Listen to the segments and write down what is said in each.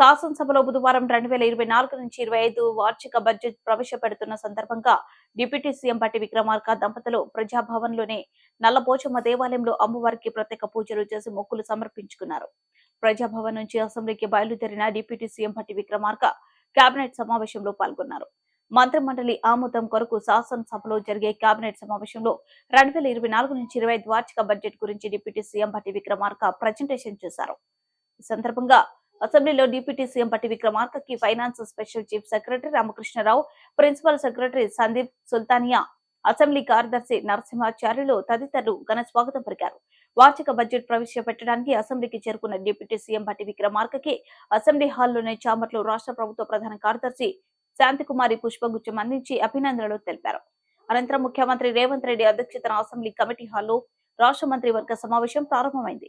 శాసనసభలో బుధవారం రెండు వేల ఇరవై నాలుగు నుంచి ఇరవై ఐదు వార్షిక బడ్జెట్ ప్రవేశపెడుతున్న సందర్భంగా డిప్యూటీ సీఎం పట్టి విక్రమార్క దంపతులు ప్రజాభవన్లోనే నల్లపోచమ్మ దేవాలయంలో అమ్మవారికి ప్రత్యేక పూజలు చేసి మొక్కులు సమర్పించుకున్నారు. ప్రజాభవన్ నుంచి అసెంబ్లీకి బయలుదేరిన డిప్యూటీ సీఎం పట్టి విక్రమార్క కేబినెట్ సమావేశంలో పాల్గొన్నారు. మంత్రిమండలి ఆమోదం కొరకు శాసనసభలో జరిగే కేబినెట్ సమావేశంలో రెండు వేల ఇరవై నాలుగు నుంచి ఇరవై ఐదు వార్షిక బడ్జెట్ గురించి డిప్యూటీ సీఎం పట్టి విక్రమార్క ప్రజెంటేషన్ చేశారు. ఈ సందర్భంగా అసెంబ్లీలో deputy CM Bhatti విక్రమార్కకి finance special chief secretary Ramakrishnarao principal secretary Sandeep Sultania assembly కార్యదర్శి నరసింహాచార్యులు తదితరులు ఘన స్వాగతం పలికారు. వార్షిక బడ్జెట్ ప్రవేశపెట్టడానికి అసెంబ్లీకి చేరుకున్న డిప్యూటీ సీఎం పట్టి విక్రమార్కకి అసెంబ్లీ హాల్లోనే చాంబర్లో రాష్ట్ర ప్రభుత్వ ప్రధాన కార్యదర్శి శాంతికుమారి పుష్పగుచ్చం అందించి అభినందనలు తెలిపారు. అనంతరం ముఖ్యమంత్రి రేవంత్ రెడ్డి అధ్యక్షతన అసెంబ్లీ కమిటీ హాల్లో రాష్ట్ర మంత్రి వర్గ సమావేశం ప్రారంభమైంది.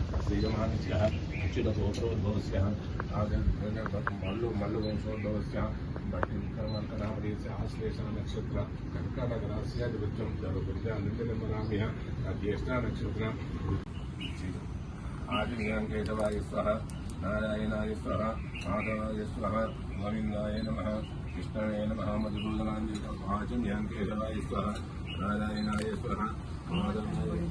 ಶ್ರೀಗಮಾನಸ್ಯ ಅಚ್ಯುತಗೋತ್ರೋದ್ಭವಸ್ಯ ಮಲ್ಲು ಮಲ್ಲುವಂಶೋದ್ಭವಸ್ಯ ಭಟ್ಟಿಕರ್ಮಂತನಾಮರೇಸ್ಯ ಆಶ್ಲೇಷ ನಕ್ಷತ್ರ ಕರ್ಕಾಟಕರಾಸ್ಯಾಧಿಪತ್ಯಂ ಜಲಗುರ್ಜ ನಿಂದಲಮರಾಮ್ಯ ಜ್ಯೇಷ್ಠ ನಕ್ಷತ್ರ ಆದಿನಿಯಂ ಕೇಶವಾಯ ಸ್ವಹ ನಾರಾಯಣಾಯ ಸ್ವಹ ಮಾಧವಾಯ ಸ್ವಹ ಗೋವಿಂದಾಯ ನಮಃ कृष्णाय नमः मधुसूदनाञ्जलिकवाचम्यां केशवाय स्वः नारायणाय स्वः माधवाय